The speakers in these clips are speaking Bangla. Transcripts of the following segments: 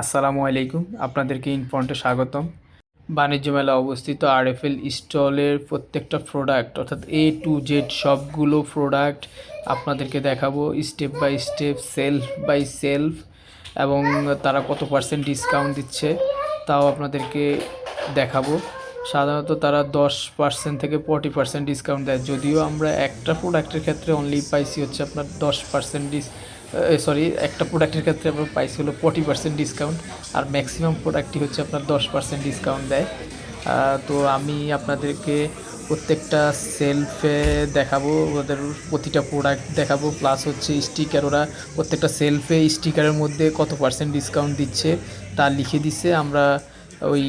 আসসালামু আলাইকুম, আপনাদেরকে ইনফ্রন্টে স্বাগতম। বাণিজ্য মেলা অবস্থিত আরএফএল স্টলের প্রত্যেকটা প্রোডাক্ট অর্থাৎ এ টু জেড সবগুলো প্রোডাক্ট আপনাদেরকে দেখাবো step by step shelf by shelf এবং তারা কত পার্সেন্ট ডিসকাউন্ট দিচ্ছে তাও আপনাদেরকে দেখাবো। সাধারণত তারা দশ পার্সেন্ট থেকে ফর্টি পার্সেন্ট ডিসকাউন্ট দেয়, যদিও আমরা একটা প্রোডাক্টের ক্ষেত্রে অনলি পাইছি হচ্ছে আপনার দশ পার্সেন্ট ডিস সরি একটা প্রোডাক্টের ক্ষেত্রে আমরা প্রাইস হলো ফর্টি পার্সেন্ট ডিসকাউন্ট আর ম্যাক্সিমাম প্রোডাক্টই হচ্ছে আপনার দশ পার্সেন্ট ডিসকাউন্ট দেয়। তো আমি আপনাদেরকে প্রত্যেকটা সেলফে দেখাবো, ওদের প্রতিটা প্রোডাক্ট দেখাবো প্লাস হচ্ছে স্টিকার ওরা প্রত্যেকটা সেলফে স্টিকারের মধ্যে কত পার্সেন্ট ডিসকাউন্ট দিচ্ছে তা লিখে দিচ্ছে আমরা ওই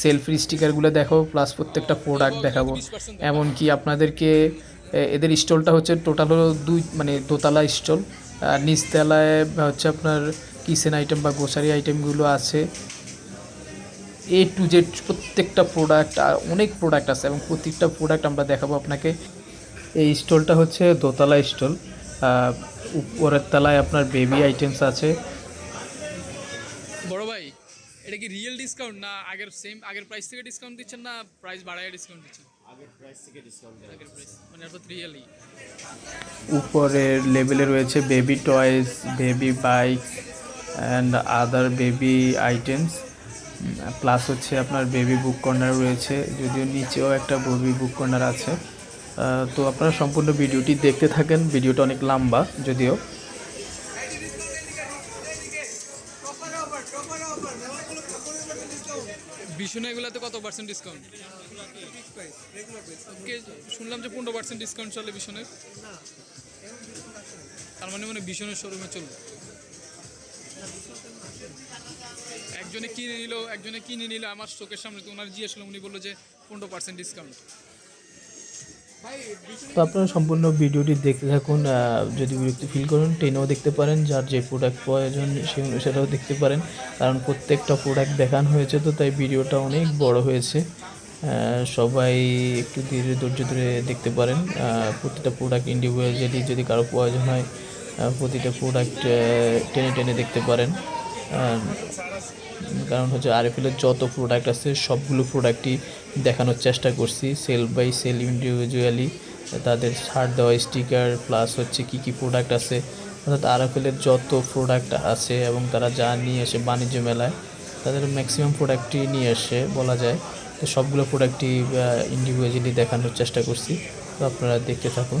সেলফি স্টিকারগুলো দেখাবো প্লাস প্রত্যেকটা প্রোডাক্ট দেখাবো। এমনকি আপনাদেরকে এদের স্টলটা হচ্ছে টোটাল হলো দুই মানে দোতলা স্টল নিচতলায় হচ্ছে আপনার কিচেন আইটেম বা গ্রোসারি আইটেমগুলো আছে। এ টু জেড প্রত্যেকটা প্রোডাক্ট অনেক প্রোডাক্ট আছে এবং প্রত্যেকটা প্রোডাক্ট আমরা দেখাবো আপনাকে। এই স্টলটা হচ্ছে দোতলা স্টল উপরের তলায় আপনার বেবি আইটেমস আছে। বড় ভাই, এটা কি রিয়েল ডিসকাউন্ট না আগের সেম আগের প্রাইস থেকে ডিসকাউন্ট দিচ্ছেন না প্রাইস বাড়ায় ডিসকাউন্ট দিচ্ছেন? মানে উপরের লেভেলে রয়েছে baby toys baby bike and other baby items plus হচ্ছে আপনার বেবি বুক কর্নার রয়েছে যদিও নিচেও একটা বেবি বুক কর্নার আছে। তো আপনারা সম্পূর্ণ ভিডিওটি দেখতে থাকেন ভিডিওটা অনেক লম্বা যদিও। বিশুনে এগুলোতে কত পার্সেন্ট ডিসকাউন্ট শুনলাম যে পনেরো পার্সেন্ট ডিসকাউন্ট চলে ভীষণের। তার মানে মানে ভীষণের শোরুমে চলবে। একজনে কিনে নিল, একজনে কিনে নিল, আমার চোখের সামনে তো ওনার জিজ্ঞেস করলাম উনি বলল যে পনেরো পার্সেন্ট ডিসকাউন্ট তো আপনারা সম্পূর্ণ ভিডিওটি দেখতে থাকুন যদি বিরক্তি ফিল করেন টেনেও দেখতে পারেন, যার যে প্রোডাক্ট প্রয়োজন, সে সেটাও দেখতে পারেন। কারণ প্রত্যেকটা প্রোডাক্ট দেখানো হয়েছে তো, তাই ভিডিওটা অনেক বড় হয়েছে। সবাই একটু ধীরে ধৈর্য ধরে দেখতে পারেন। প্রতিটা প্রোডাক্ট ইন্ডিভিজুয়ালি যদি কারও প্রয়োজন হয় প্রতিটা প্রোডাক্ট টেনে টেনে দেখতে পারেন। কারণ হচ্ছে আর আরএফএলের যত প্রোডাক্ট আছে, সবগুলো প্রোডাক্টই দেখানোর চেষ্টা করছি সেল বাই সেল ইন্ডিভিজুয়ালি তাদের ছাড় দেওয়া স্টিকার প্লাস হচ্ছে কি কি প্রোডাক্ট আছে। অর্থাৎ আর আরএফএলের যত প্রোডাক্ট আছে এবং তারা যা নিয়ে আসে বাণিজ্য মেলায়, তাদের ম্যাক্সিমাম প্রোডাক্টই নিয়ে আসে বলা যায়। তো সবগুলো প্রোডাক্টই ইন্ডিভিজুয়ালি দেখানোর চেষ্টা করছি। তো আপনারা দেখতে থাকুন।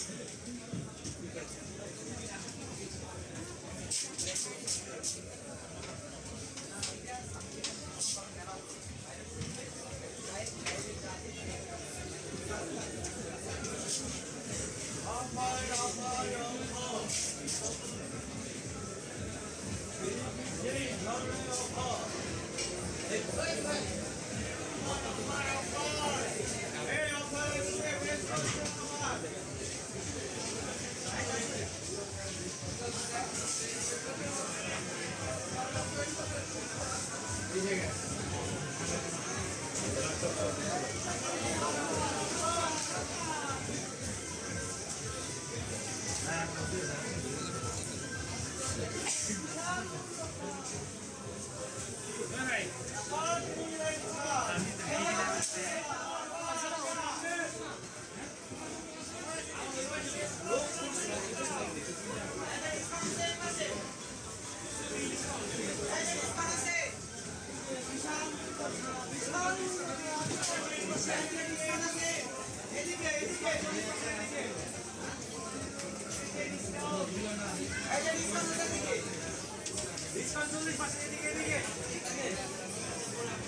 行ってらっしゃい!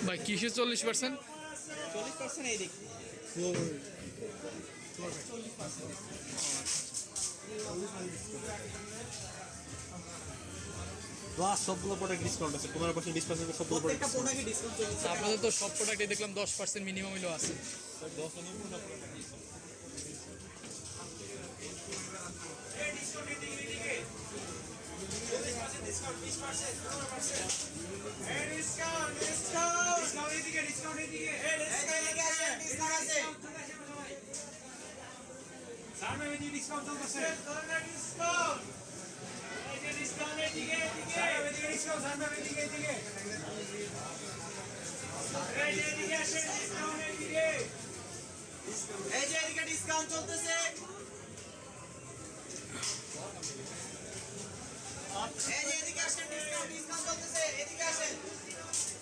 ভাই কিসে চল্লিশ পার্সেন্ট চল্লিশ পার্সেন্ট এই চল্লিশ পার্সেন্ট প্লাস সবগুলো প্রোডাক্ট ডিসকাউন্ট আছে পনেরো পার্সেন্ট বিশ পার্সেন্ট সবগুলো প্রোডাক্ট ডিসকাউন্ট আপনাদের তো সব প্রোডাক্টে দেখলাম দশ পার্সেন্ট মিনিমাম আছে ডিসকাউন্ট চলতেছে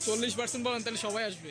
চল্লিশ পার্সেন্ট বলেন তাহলে সবাই আসবে।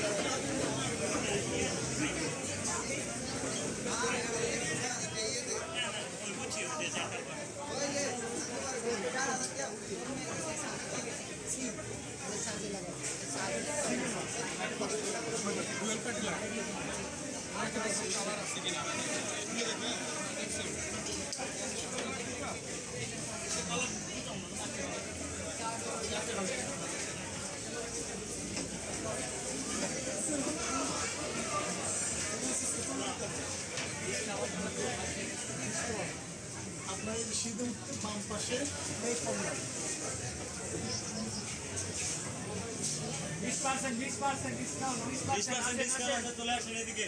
আপনার এই সিঁদুর বাম পাশে এই কমলা বিশ পার্সেন্ট বিশ পার্সেন্ট ডিসকাউন্ট বিশ পার্সেন্ট ডিসকাউন্ট চলে আসেন এদিকে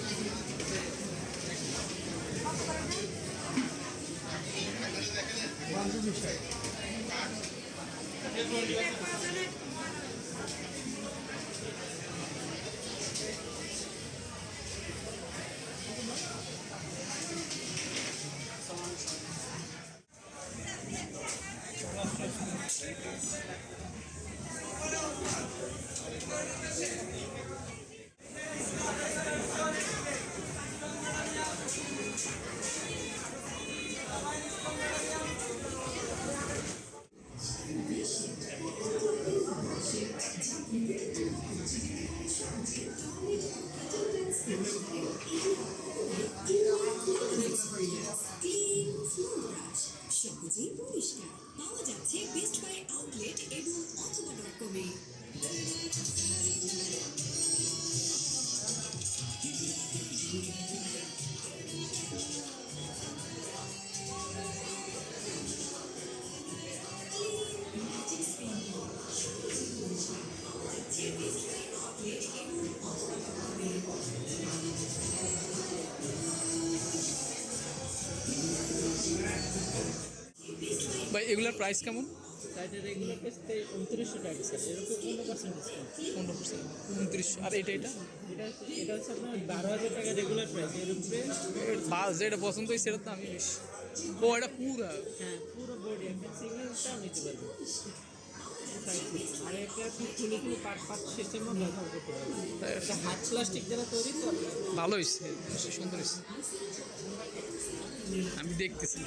আসসালাম ক্লিন হাজার টাকা রেগুলার প্রাইস এর উপরে বা যেটা পছন্দ হয়েছে সেটার দামই বেশি। ও এটা পুরা? হ্যাঁ পুরো বডি একটা সিঙ্গেলটাও নিতে পারবেন আর এটা আপনি খুলে খুলে পাট পাট সিস্টেমও ব্যবহার করতে পারবেন। এটা হাত প্লাস্টিক দ্বারা তৈরি তো। ভালো হয়েছে সুন্দর হয়েছে আমি দেখতেছি।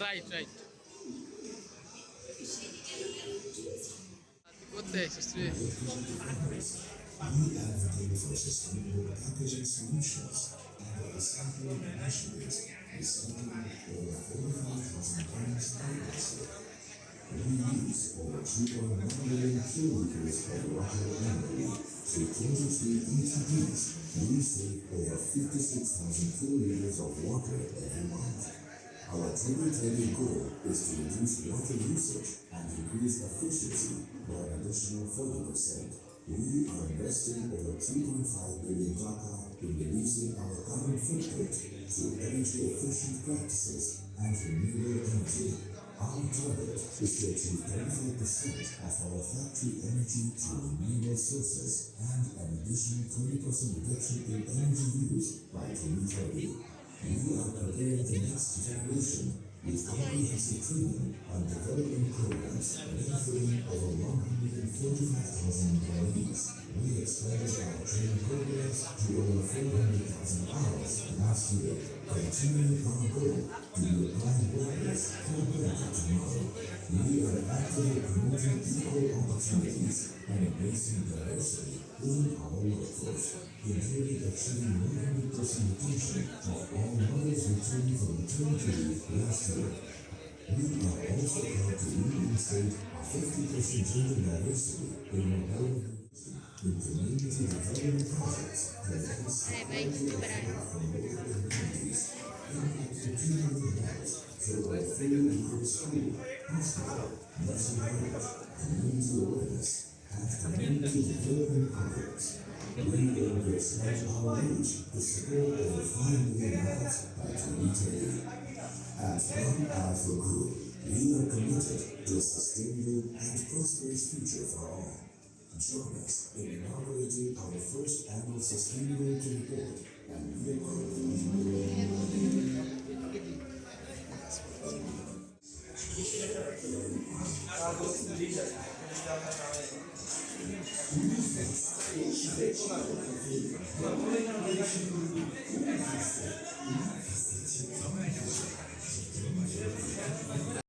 right, right. Gostei, sustri. Unidades o Our 2030 goal is to reduce water usage and increase efficiency by an additional 40%. We are investing over 3.5 billion taka in reducing our carbon footprint through energy efficient practices and renewable energy. Our target is to achieve 35% of our factory energy through renewable sources and an additional 20% reduction in energy use by 2030. We are preparing the next generation with comprehensive training and development programs benefiting over 145,000 employees. We expanded our training programs to over 400,000 hours last year, continuing our goal to applying workers for better tomorrow. We are actively promoting equal opportunities and embracing diversity within our workforce, 100% retention of all. We are also proud to reinstate a 50% gender diversity in our projects that help support from local communities, impacting 200 lives through our fully equipped school, hospital, nursing homes, community awareness, commend them to further converts. Bring them their spiritual the spirit of the fire by community. At One Alpha Group, we are committed to a sustainable and prosperous future for all. Join us in inaugurating our first annual sustainability report and we are Thank you.